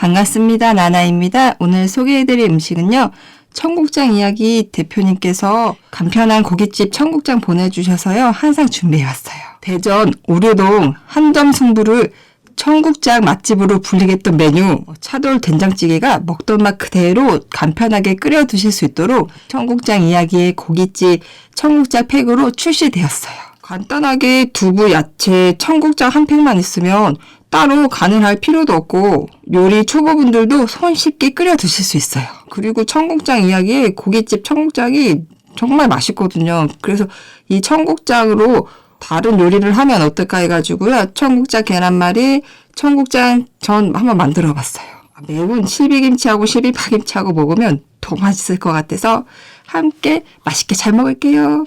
반갑습니다. 나나입니다. 오늘 소개해드릴 음식은요. 청국장 이야기 대표님께서 간편한 고깃집 청국장 보내주셔서요. 항상 준비해왔어요. 대전 오류동 한점 승부를 청국장 맛집으로 불리겠던 메뉴 차돌 된장찌개가 먹던 맛 그대로 간편하게 끓여 드실 수 있도록 청국장 이야기의 고깃집 청국장 팩으로 출시되었어요. 간단하게 두부, 야채, 청국장 한 팩만 있으면 따로 간을 할 필요도 없고 요리 초보분들도 손쉽게 끓여 드실 수 있어요. 그리고 청국장 이야기에 고깃집 청국장이 정말 맛있거든요. 그래서 이 청국장으로 다른 요리를 하면 어떨까 해가지고요. 청국장 계란말이, 청국장 전 한번 만들어 봤어요. 매운 실비김치하고 실비파김치하고 먹으면 더 맛있을 것 같아서 함께 맛있게 잘 먹을게요.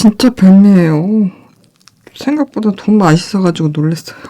진짜 별미예요. 생각보다 너무 맛있어가지고 놀랐어요.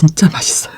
진짜 맛있어요.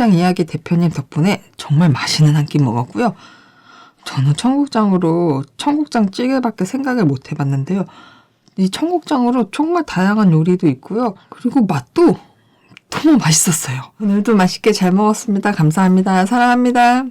청국장 이야기 대표님 덕분에 정말 맛있는 한 끼 먹었고요. 저는 청국장으로 청국장 찌개밖에 생각을 못 해봤는데요. 이 청국장으로 정말 다양한 요리도 있고요. 그리고 맛도 너무 맛있었어요. 오늘도 맛있게 잘 먹었습니다. 감사합니다. 사랑합니다.